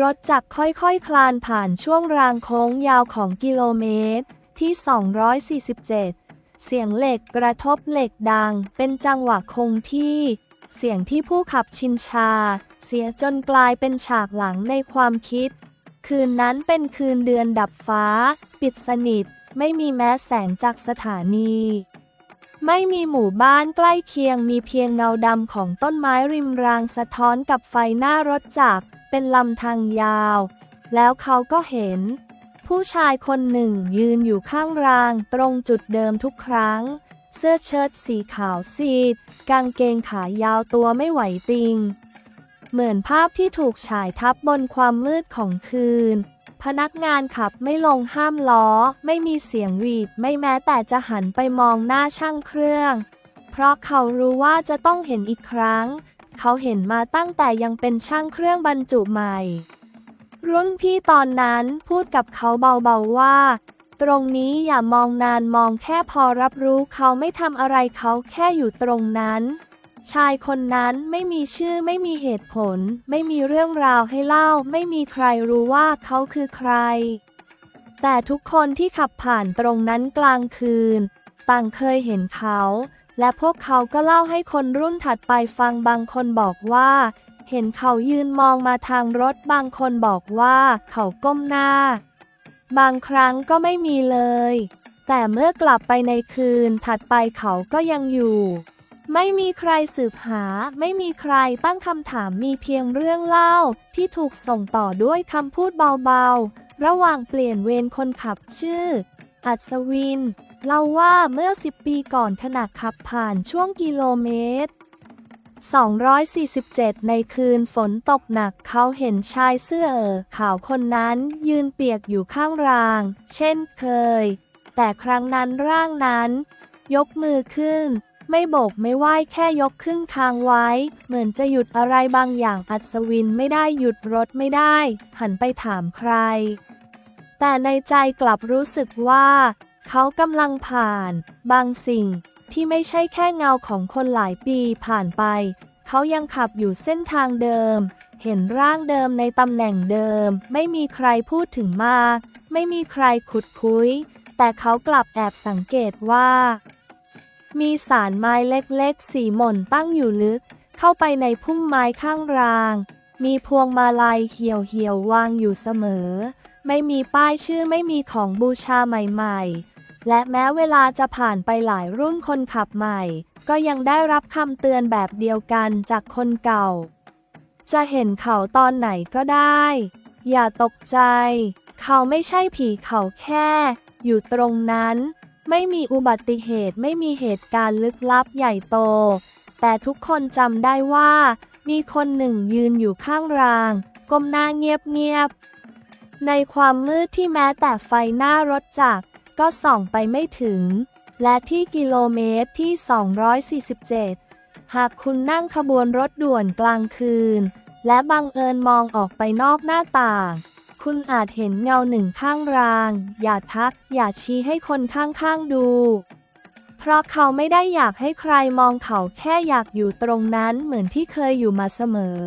รถจักรค่อยๆคคลานผ่านช่วงรางโค้งยาวของกิโลเมตร ที่ 247 เสียงเหล็กกระทบเหล็กดัง เป็นจังหวะคงที่ เสียงที่ผู้ขับชินชา เสียจนกลายเป็นฉากหลังในความคิด คืนนั้นเป็นคืนเดือนดับฟ้า ปิดสนิท ไม่มีแม้แสงจากสถานีไม่มีหมู่บ้านใกล้เคียงมีเพียงเงาดำของต้นไม้ริมรางสะท้อนกับไฟหน้ารถจักร เป็นลำทางยาว แล้วเขาก็เห็น ผู้ชายคนหนึ่งยืนอยู่ข้างรางตรงจุดเดิมทุกครั้ง เสื้อเชิ้ตสีขาวซีด กางเกงขายาวตัวไม่ไหวติง เหมือนภาพที่ถูกฉายทับบนความมืดของคืน พนักงานขับไม่ลงห้ามล้อ ไม่มีเสียงหวีดไม่แม้แต่จะหันไปมองหน้าช่างเครื่อง เพราะเขารู้ว่าจะต้องเห็นอีกครั้ง เขาเห็นมาตั้งแต่ยังเป็นช่างเครื่องบรรจุใหม่ รุ่นพี่ตอนนั้นพูดกับเขาเบาๆว่า ตรงนี้อย่ามองนานมองแค่พอรับรู้เขาไม่ทำอะไรเขาแค่อยู่ตรงนั้น ชายคนนั้นไม่มีชื่อไม่มีเหตุผล ไม่มีเรื่องราวให้เล่า ไม่มีใครรู้ว่าเขาคือใคร แต่ทุกคนที่ขับผ่านตรงนั้นกลางคืน ต่างเคยเห็นเขา และพวกเขาก็เล่าให้คนรุ่นถัดไปฟังบางคนบอกว่า เห็นเขายืนมองมาทางรถบางคนบอกว่าเขาก้มหน้า บางครั้งก็ไม่มีเลย แต่เมื่อกลับไปในคืนถัดไปเขาก็ยังอยู่ ไม่มีใครสืบหา ไม่มีใครตั้งคำถามมีเพียงเรื่องเล่าที่ถูกส่งต่อด้วยคำพูดเบาๆ ระหว่างเปลี่ยนเวรคนขับชื่อ อัศวิน เล่าว่าเมื่อ 10 ปีก่อนขณะขับผ่านช่วงกิโลเมตร 247 ในคืนฝนตกหนักเขาเห็นชายเสื้อเอ่อขาวคนนั้นยืนเปียกอยู่ข้างราง เช่นเคย แต่ครั้งนั้นร่างนั้น ยกมือขึ้น ไม่โบกไม่ไหว้แค่ยกขึ้นคางไว้ เหมือนจะหยุดอะไรบางอย่างอัศวินไม่ได้หยุดรถไม่ได้ หันไปถามใคร แต่ในใจกลับรู้สึกว่า เขากำลังผ่าน บางสิ่งที่ไม่ใช่แค่เงาของคนหลายปีผ่านไป เขายังขับอยู่เส้นทางเดิม เห็นร่างเดิมในตำแหน่งเดิม ไม่มีใครพูดถึงมาก ไม่มีใครขุดคุย แต่เขากลับแอบสังเกตว่า มีสารไม้เล็กๆ สีหม่นตั้งอยู่ลึก เข้าไปในพุ่มไม้ข้างราง มีพวงมาลัยเหี่ยวๆวางอยู่เสมอ ไม่มีป้ายชื่อไม่มีของบูชาใหม่ ๆ และแม้เวลาจะผ่านไปหลายรุ่นคนขับใหม่ ก็ยังได้รับคำเตือนแบบเดียวกันจากคนเก่า จะเห็นเขาตอนไหนก็ได้ อย่าตกใจ เขาไม่ใช่ผีเขาแค่ อยู่ตรงนั้น ไม่มีอุบัติเหตุไม่มีเหตุการณ์ลึกลับใหญ่โต แต่ทุกคนจำได้ว่า มีคนหนึ่งยืนอยู่ข้างราง ก้มหน้าเงียบๆในความมืดที่แม้แต่ไฟหน้ารถจักร ก็ส่องไปไม่ถึง และที่กิโลเมตรที่ 247 หากคุณนั่งขบวนรถด่วนกลางคืน และบังเอิญมองออกไปนอกหน้าต่าง คุณอาจเห็นเงาหนึ่งข้างราง อย่าทัก อย่าชี้ให้คนข้างๆดูเพราะเขาไม่ได้อยากให้ใครมองเขาแค่อยากอยู่ตรงนั้นเหมือนที่เคยอยู่มาเสมอ